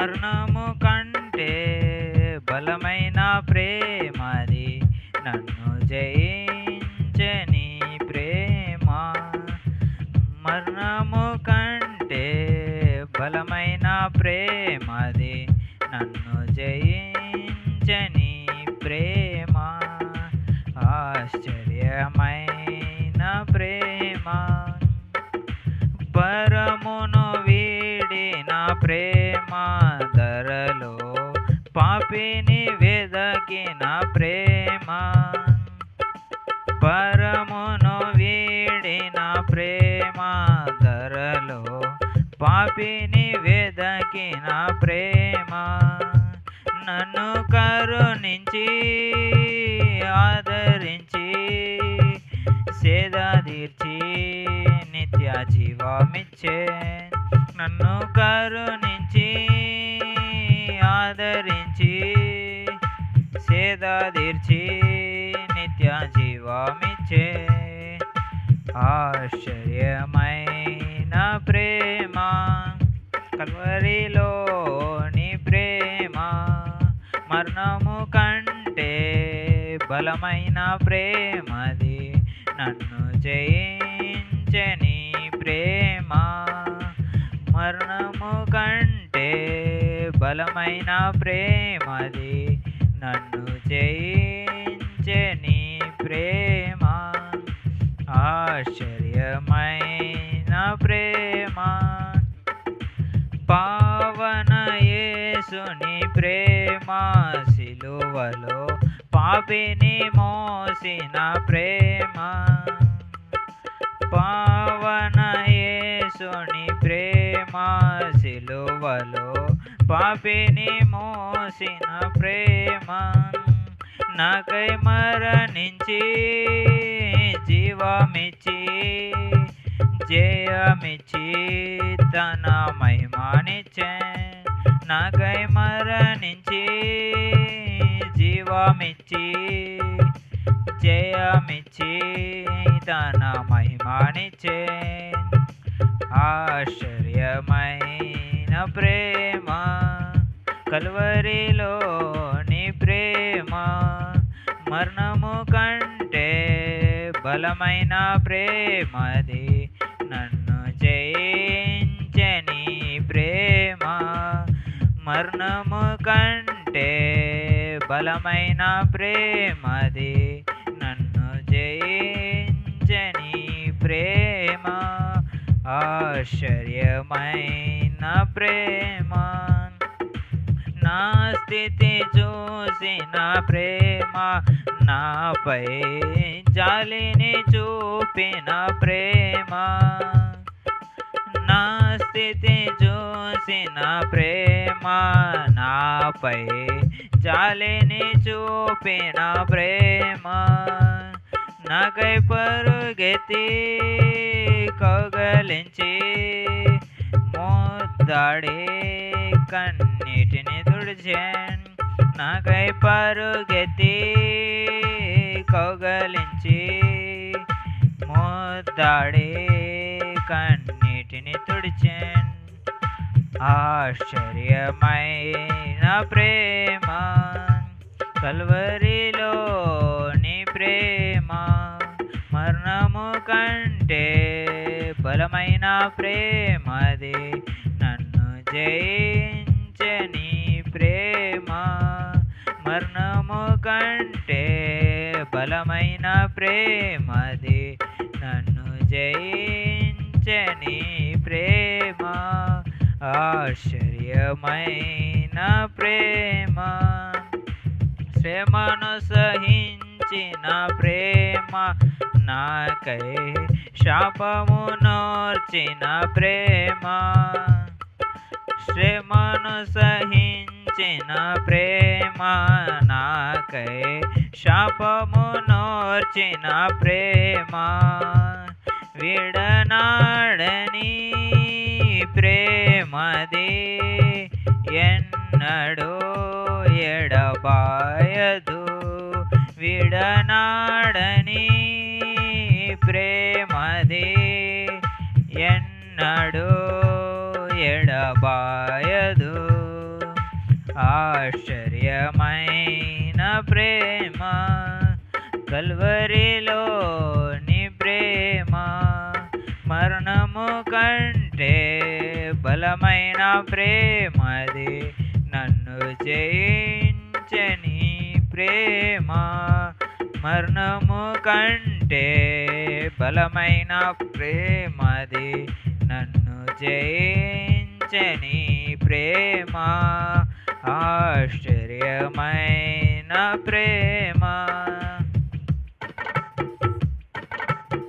మరణము కంటే బలమైన ప్రేమది. నన్ను జయించని ప్రేమ మరణము కంటే బలమైన ప్రేమది. నన్ను జయించని వెదకిన ప్రేమ. పరమును వీడిన ప్రేమ. ధరలో పాపిని వెదకిన ప్రేమ. నన్ను కరుణించి ఆదరించి సేద తీర్చి నిత్య జీవమిచ్చే నన్ను కరుణించి ఆదరి సేద తీర్చి నిత్య జీవమిచ్చే ఆశ్చర్యమైన ప్రేమ కల్వరిలోని ప్రేమ మరణము కంటే బలమైన ప్రేమది నన్ను జయించని ప్రేమ మరణము కంటే బలమైన ప్రేమది నన్ను జయించని ప్రేమ ఆశ్చర్యమైన ప్రేమ. పావన యేసుని ప్రేమ సిలువలో పాపిని మోసిన ప్రేమ. పావన యేసుని ప్రేమ సిలువలో పాపిని మోసిన ప్రేమ. నాకై మరణించి జీవమిచ్చి జయమిచ్చి తన మహిమానిచ్చే. నాకై మరణించి జీవమిచ్చి జయమిచ్చి తన మహిమానిచ్చే. ఆశ్చర్యమైన ప్రేమ కల్వరిలో మరణము కంటే బలమైన ప్రేమది నన్ను జయించని ప్రేమ. మరణము కంటే బలమైన ప్రేమది నన్ను జయించని ప్రేమ. ఆశ్చర్యమైన ప్రేమ. నా స్థితి చూసిన ప్రేమ నాపై జాలిని చూపిన ప్రేమ. నా స్థితి చూసిన ప్రేమ నాపై జాలిని చూపిన ప్రేమ. నాకై పరుగెత్తి కౌగలించి మోద్దాడి నీటిని తుడిచాన్ నాకై పరుగెత్తి కౌగలించి మోద్దాడి కన్నీటిని తుడిచాన్. ఆశ్చర్యమైన ప్రేమ కల్వరిలోని ప్రేమ మరణము కంటే బలమైన ప్రేమది నన్ను జయించని మరణము కంటే బలమైన ప్రేమది నన్ను జయించని ప్రేమ ఆశ్చర్యమైన ప్రేమ. శ్రమను సహించిన ప్రేమ నాకై శాపము నోర్చిన ప్రేమ. శ్రమను సహించిన ప్రేమ నాకై శాపము నోర్చిన ప్రేమ విడనాడని ప్రేమది ఎన్నడూ ఎడబాయదు విడనాడని ప్రేమది ఎన్నడూ ఎడబాయదు ఆశ్చర్యమైన ప్రేమ కల్వరిలోని ప్రేమ మరణము కంటే బలమైన ప్రేమది నన్ను జయించని ప్రేమ. మరణము కంటే బలమైన ప్రేమది నన్ను జయించని ప్రేమ. ఆశ్చర్యమైన ప్రేమ